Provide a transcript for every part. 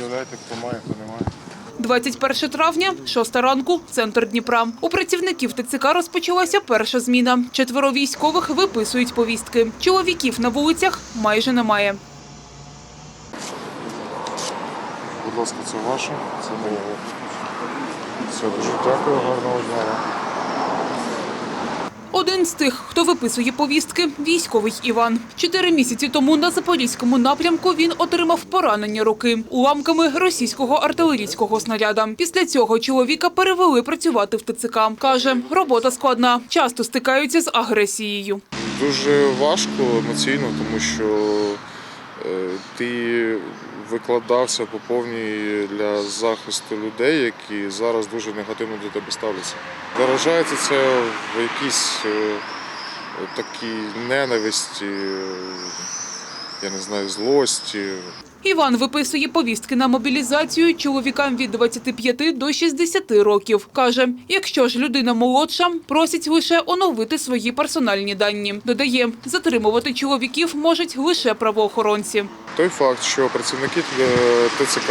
Пред'являйте, хто має, хто не має. 21 травня, 6 ранку, центр Дніпра. У працівників ТЦК розпочалася перша зміна. Четверо військових виписують повістки. Чоловіків на вулицях майже немає. Будь ласка, це ваше, це моє. Все, дуже дякую, гарного дня. Один з тих, хто виписує повістки – військовий Іван. Чотири місяці тому на Запорізькому напрямку він отримав поранення руки уламками російського артилерійського снаряда. Після цього чоловіка перевели працювати в ТЦК. Каже, робота складна, часто стикаються з агресією. Дуже важко емоційно, тому що ти викладався по повній для захисту людей, які зараз дуже негативно до тебе ставляться. Виражається це в якійсь е, такій ненависті, е, я не знаю, злості. Іван виписує повістки на мобілізацію чоловікам від 25 до 60 років. Каже, якщо ж людина молодша, просить лише оновити свої персональні дані. Додає, затримувати чоловіків можуть лише правоохоронці. Той факт, що працівники е, ТЦК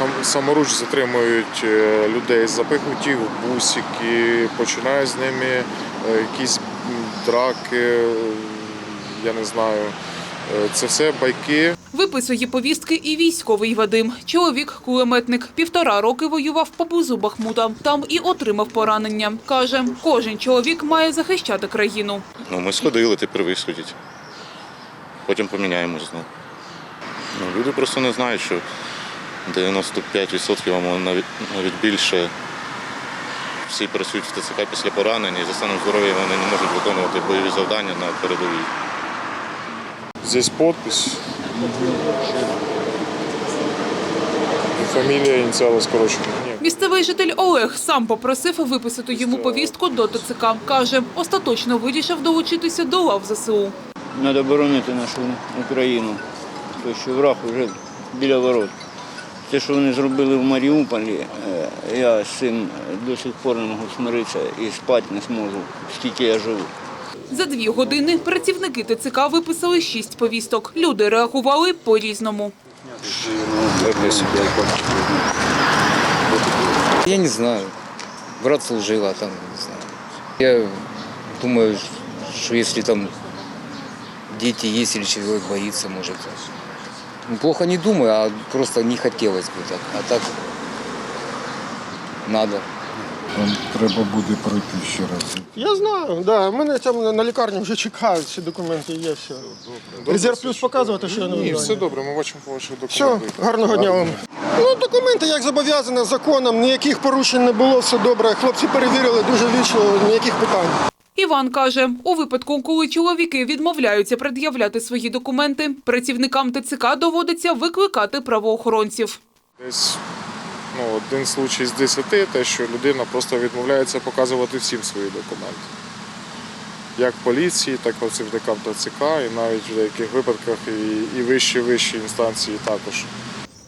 е, саморуч затримують е, людей, запихнуті в бусики, починають з ними якісь драки, я не знаю. Е, Це все байки. Виписує повістки і військовий Вадим. Чоловік кулеметник півтора роки воював поблизу Бахмута. Там і отримав поранення. Каже, кожен чоловік має захищати країну. Ну, ми сходили, тепер ви сходіть. Потім поміняємось знову. Ну, люди просто не знають, що 95% або навіть, навіть більше всі працюють в ТЦК після поранення і за станом здоров'я вони не можуть виконувати бойові завдання на передовій. Здесь подпись. Фамілія, ініціали скорочені. Місцевий житель Олег сам попросив виписати йому повістку до ТЦК. Каже, остаточно вирішив долучитися до лав ЗСУ. Треба боронити нашу Україну, тому що враг вже біля ворот. Те, що вони зробили в Маріуполі, е, я з цим до сих пор не можу смиритися і спати не зможу, скільки я живу. За дві години працівники ТЦК виписали шість повісток. Люди реагували по-різному. Я не знаю. Брат служил, а там не знаю. Я думаю, что если там дети есть или человек боится, может. Ну, плохо не думаю, а просто не хотелось бы так. А так надо. Там треба буде пройти ще раз. Я знаю, да. Мене там на лікарні вже чекають, всі документи є, все. Резерв плюс показувати, що я не Ні, все добре, ми бачимо по ваших Все, документах. гарного дня вам. Ну, документи як зобов'язано законом, ніяких порушень не було, все добре. Хлопці перевірили дуже вічно, ніяких питань. Іван каже, у випадку, коли чоловіки відмовляються пред'являти свої документи, працівникам ТЦК доводиться викликати правоохоронців. Десь ну, один случай з десяти, те, що людина просто відмовляється показувати всім свої документи. Як поліції, так і працівникам ТЦК, і навіть в деяких випадках і, і вищі вищі інстанції також.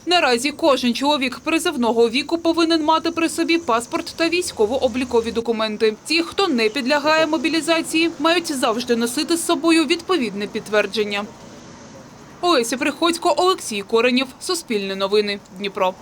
Наразі кожен чоловік призовного віку повинен мати при собі паспорт та військово-облікові документи. Ті, хто не підлягає мобілізації, мають завжди носити з собою відповідне підтвердження. Олеся Приходько, Олексій Коренєв, Суспільне новини, Дніпро.